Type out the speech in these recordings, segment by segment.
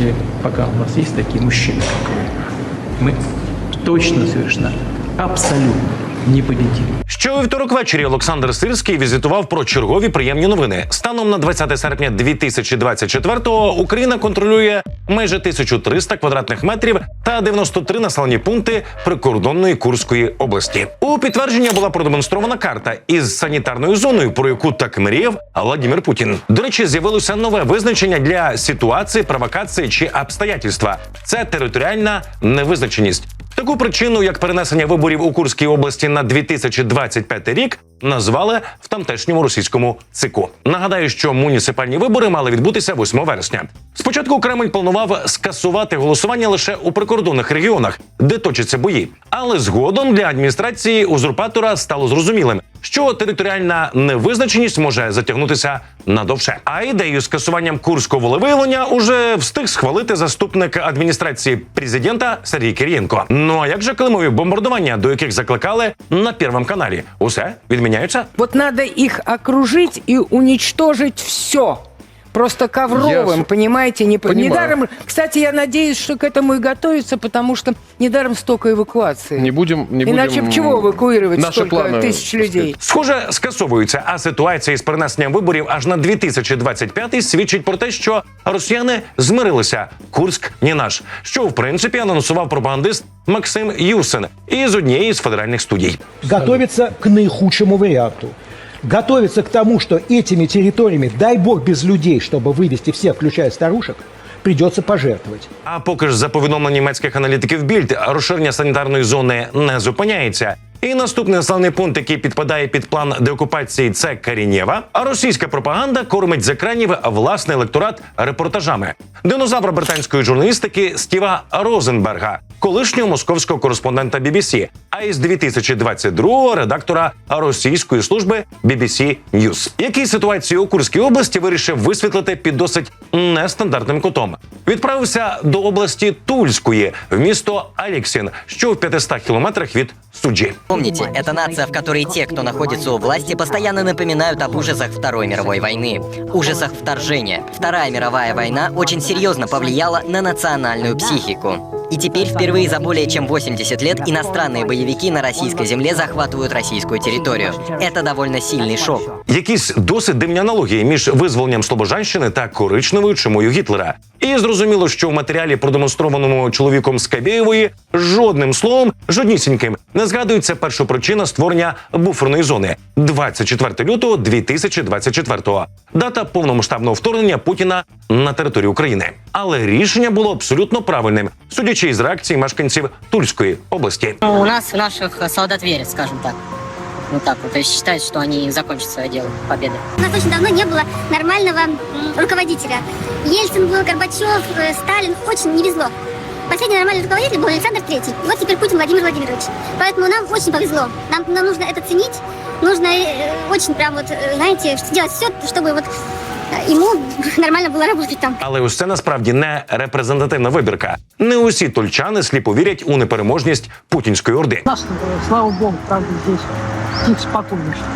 И пока у нас есть такие мужчины, как вы, мы точно совершенно, абсолютно непобедимы. Що у вівторок ввечері Олександр Сирський візитував про чергові приємні новини. Станом на 20 серпня 2024-го Україна контролює майже 1300 квадратних метрів та 93 населені пункти прикордонної Курської області. У підтвердження була продемонстрована карта із санітарною зоною, про яку так мріяв Владимир Путін. До речі, з'явилося нове визначення для ситуації, провокації чи обстоятельства. Це територіальна невизначеність. Таку причину, як перенесення виборів у Курській області на 2025 рік, назвали в тамтешньому російському цику. Нагадаю, що муніципальні вибори мали відбутися 8 вересня. Спочатку Кремль планував скасувати голосування лише у прикордонних регіонах, де точаться бої. Але згодом для адміністрації узурпатора стало зрозумілим, що територіальна невизначеність може затягнутися надовше. А ідею скасуванням курського волевиявлення уже встиг схвалити заступник адміністрації президента Сергій Кирієнко. Ну а як же климові бомбардування, до яких закликали на Первом каналі? Усе відміняються? Вот надо їх окружити і унічтожити все Просто ковровым, Я с- понимаете, не по- понимаю. недаром. Кстати, я надеюсь, что к этому и готовится, потому что недаром столько эвакуации. Не будем, не Иначе будем б чего эвакуировать наши столько планы, тысяч так людей? Схоже, скасовуються, а ситуація із перенесенням виборів аж на 2025 свідчить про те, що росіяни змирилися. Курськ не наш, що в принципі анонсував пропагандист Максим Юсин із однієї з федеральних студій. готовится к наихудшему варианту. Готовится к тому, что этими территориями, дай бог без людей, чтобы вывести всех, включая старушек, придется пожертвовать. А поки ж за повідомленням німецьких аналітиків Більд, розширення санітарної зони не зупиняється. І наступний населений пункт, який підпадає під план деокупації, це Карінєва. А російська пропаганда кормить з екранів власний електорат репортажами. Динозавра британської журналістики Стіва Розенберга, колишнього московського кореспондента BBC, а із 2022-го редактора російської служби BBC News, який ситуацію у Курській області вирішив висвітлити під досить нестандартним кутом. Відправився до області Тульської в місто Аліксін, що в 500 кілометрах від суджі. Помните, это нация, в которой те, кто находится у власти, постоянно напоминают об ужасах Второй мировой войны, ужасах вторжения. Вторая мировая война очень серьезно повлияла на национальную психику. И теперь впервые за более чем 80 лет иностранные боевики на российской земле захватывают российскую территорию. Это довольно сильный шок. Якісь досить дивні аналогії між визволенням Слобожанщини та коричневою чумою Гітлера. І зрозуміло, що в матеріалі, продемонстрованому чоловіком Скабєєвої, жодним словом, жоднісіньким не згадується першопричина створення буферної зони 24 лютого 2024 Дата повномасштабного вторгнення Путіна на територію України. Але рішення було абсолютно правильним, судячи із реакції мешканців Тульської області. У нас, наших солдат верят, скажем так. Вот так вот. То есть считают, что они закончат свое дело победой. У нас очень давно не было нормального м, руководителя. Ельцин был, Горбачев, э, Сталин. Очень не везло. Последний нормальный руководитель был Александр Третий. Вот теперь Путин Владимир Владимирович. Поэтому нам очень повезло. Нам, нам нужно это ценить. Нужно э, очень прям вот, э, знаете, делать все, чтобы вот э, ему нормально было работать там. Але ось це насправді не репрезентативна вибірка. Не усі тульчани сліпо вірять у непереможність путінської орди. Нас, э, слава богу, правда, здесь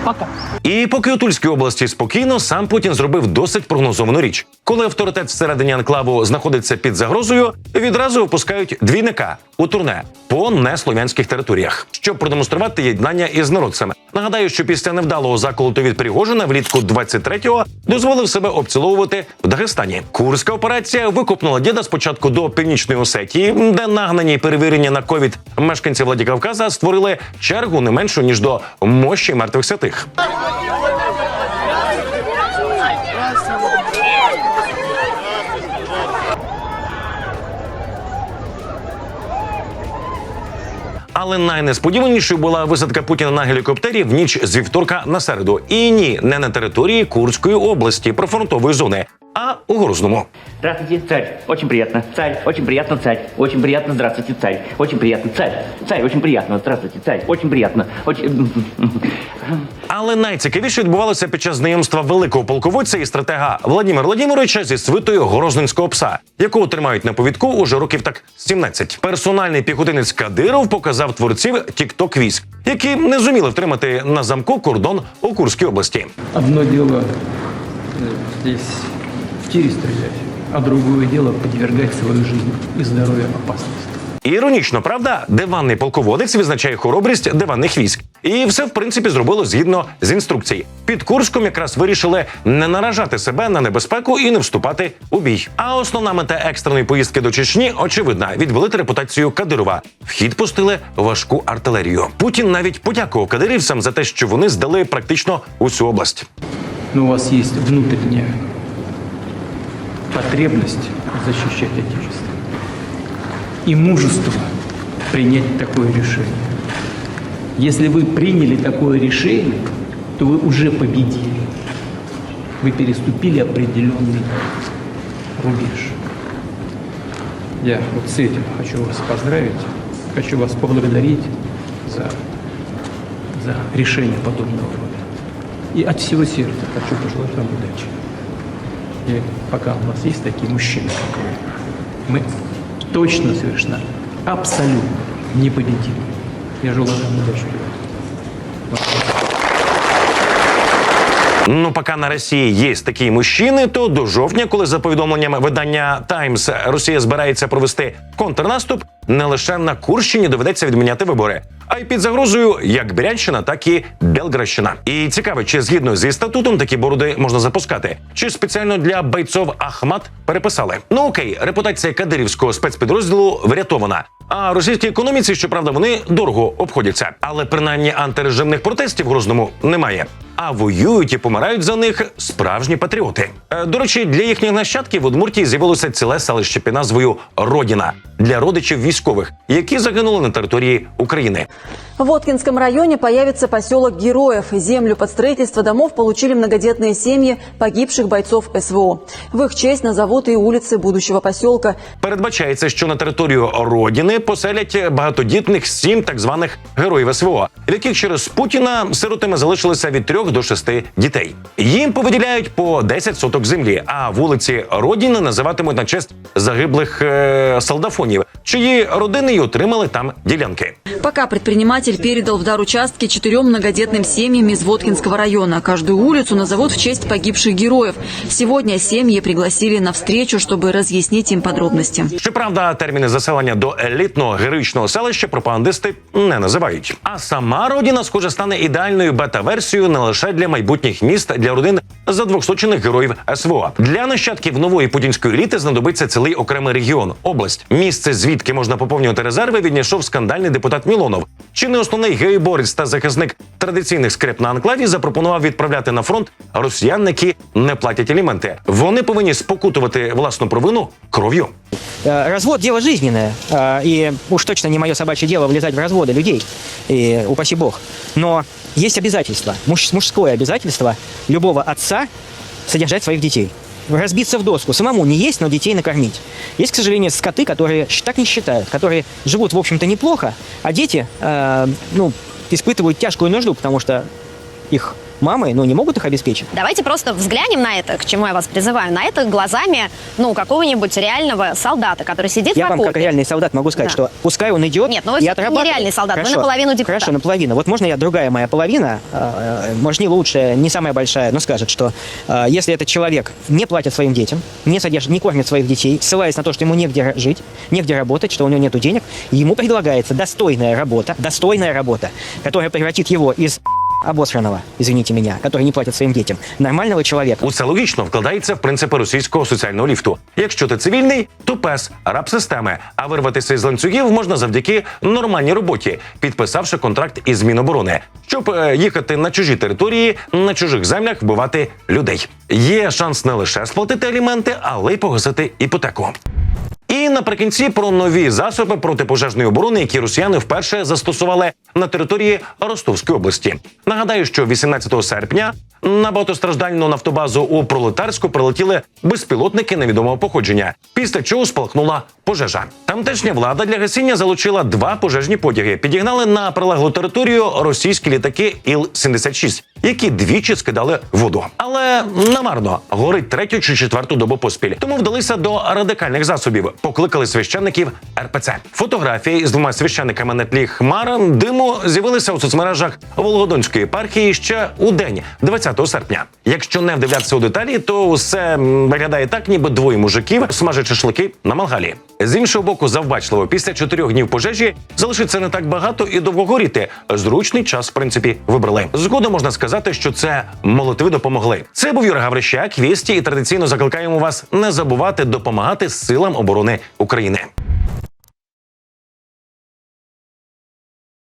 Пока. І поки у Тульській області спокійно, сам Путін зробив досить прогнозовану річ. Коли авторитет всередині анклаву знаходиться під загрозою, відразу випускають двійника у турне по неслов'янських територіях, щоб продемонструвати єднання із народцями. Нагадаю, що після невдалого заколоту від Пригожина влітку 23-го дозволив себе обціловувати в Дагестані. Курська операція викопнула діда спочатку до північної Осетії, де нагнані й перевірені на ковід мешканці Владикавказа створили чергу не меншу ніж до мощі мертвих святих. Але найнесподіванішою була висадка Путіна на гелікоптері в ніч з вівторка на середу. І ні, не на території Курської області прифронтової зони, а у Грозному. Здравствуйте, царь. Очень приятно. Царь. Очень приятно, царь. Очень приятно. Здравствуйте, царь. Очень приятно, царь. Царь. Очень приятно. Здравствуйте, царь. Очень приятно. Очень... Але найцікавіше відбувалося під час знайомства великого полководця і стратега Владимира Владимировича зі свитою грозненського пса, якого тримають на повідку уже років так 17. Персональний піхотинець Кадиров показав творців тікток військ, які не зуміли втримати на замку кордон у Курській області. Одно дело э, здесь тире стрелять, а другое дело подвергать свою жизнь и здоровье опасности. Іронічно, правда, диванний полководець відзначає хоробрість диванних військ. І все, в принципі, зробило згідно з інструкцій. Під Курском якраз вирішили не наражати себе на небезпеку і не вступати у бій. А основна мета екстреної поїздки до Чечні очевидна відвалити репутацію Кадирова. В хід пустили важку артилерію. Путін навіть подякував кадирівцям за те, що вони здали практично усю область. Но у вас есть внутренняя потребность защищать Отечество и мужество принять такое решение. Если вы приняли такое решение, то вы уже победили. Вы переступили определенный рубеж. Я вот с этим хочу вас поздравить, хочу вас поблагодарить за, за решение подобного рода. И от всего сердца хочу пожелать вам удачи. И пока у нас есть такие мужчины, как вы, мы точно совершенно, абсолютно непобедимы. Я желаю вам удачи, ребята. Ну, поки на Росії є такі мужчини, то до жовтня, коли за повідомленнями видання Таймс Росія збирається провести контрнаступ, не лише на Курщині доведеться відміняти вибори, а й під загрозою як Брянщина, так і Белградщина. І цікаво, чи згідно зі статутом такі бороди можна запускати, чи спеціально для бойцов Ахмат переписали. Ну окей, репутація кадирівського спецпідрозділу врятована. А російській економіці, щоправда, вони дорого обходяться, але принаймні антирежимних протестів Грозному немає. А воюють і помирають за них справжні патріоти. Е, До речі, для їхніх нащадків в Удмуртії з'явилося ціле селище під назвою Родіна для родичів військових, які загинули на території України. В Воткинском районе появится поселок Героев. Землю под строительство домов получили многодетные семьи погибших бойцов СВО. В их честь назовут и улицы будущего поселка. Передбачається, що на територію родини поселять багатодітних сім так званих героїв СВО, в яких через Путіна сиротами залишилося від трьох до шести дітей. Їм повиділяють по 10 соток землі, а вулиці родини називатимуть на честь загиблих е- солдафонів, чиї родини й отримали там ділянки. Пока предприниматель передал в дар участки четырем многодетным семьям из Воткинского района. Каждую улицу назовут в честь погибших героев. Сегодня семьи пригласили на встречу, чтобы разъяснить им подробности. Щоправда, терміни заселення до елітного героїчного селища пропагандисти не називають. А сама родина, схоже, стане ідеальною бета-версією не лише для майбутніх міст для родин задвохсочених героїв СВО. Для нащадків нової путінської еліти знадобиться цілий окремий регіон, область. Місце, звідки можна поповнювати резерви, відійшов скандальний депутат Мілонов. Чи не основний геєборець та захисник традиційних скреп на анклаві запропонував відправляти на фронт росіян, які не платять аліменти. Вони повинні спокутувати власну провину кров'ю. Э, Развод – дело жизненное, э, и уж точно не мое собачье дело влезать в разводы людей, и упаси бог. Но есть обязательство, муж- мужское обязательство любого отца содержать своих детей. Разбиться в доску. Самому не есть, но детей накормить. Есть, к сожалению, скоты, которые так не считают, которые живут, в общем-то, неплохо, а дети, э, ну, испытывают тяжкую нужду, потому что их мамы, ну, не могут их обеспечить. Давайте просто взглянем на это, к чему я вас призываю, на это глазами, ну, какого-нибудь реального солдата, который сидит Я в вам, окопе. как реальный солдат, могу сказать, Да. что пускай он идет Нет, ну вы и не отрабатывает. реальный солдат, вы Хорошо. наполовину депутат. Хорошо, наполовину. Вот можно я другая моя половина, э, может, не лучшая, не самая большая, но скажет, что э, если этот человек не платит своим детям, не содержит, не кормит своих детей, ссылаясь на то, что ему негде жить, негде работать, что у него нет денег, ему предлагается достойная работа, достойная работа, которая превратит его из обосранного, извините меня, который не платит своим детям, нормального человека. Усе логічно вкладається в принципи російського соціального ліфту. Якщо ти цивільний, то пес раб системи. А вирватися із ланцюгів можна завдяки нормальній роботі, підписавши контракт із Міноборони, щоб е, їхати на чужі території, на чужих землях вбивати людей. Є шанс не лише сплатити аліменти, але й погасити іпотеку. І наприкінці про нові засоби протипожежної оборони, які росіяни вперше застосували на території Ростовської області. Нагадаю, що 18 серпня на багатостраждальну нафтобазу у пролетарську прилетіли безпілотники невідомого походження, після чого спалахнула пожежа. Тамтешня влада для гасіння залучила два пожежні потяги. Підігнали на прилеглу територію російські літаки Іл-76, які двічі скидали воду. Але намарно горить третю чи четверту добу поспіль. Тому вдалися до радикальних засобів. покликали священників РПЦ. Фотографії з двома священниками на тлі хмара диму з'явилися у соцмережах Вологодонської єпархії ще у день 20 серпня. Якщо не вдивлятися у деталі, то все виглядає так, ніби двоє мужиків смажать шашлики на мангалі. З іншого боку, завбачливо, після чотирьох днів пожежі залишиться не так багато і довго горіти. Зручний час, в принципі, вибрали. Згодом можна сказати, що це молитви допомогли. Це був Юра Гаврищак. Вісті і традиційно закликаємо вас не забувати допомагати силам оборони України.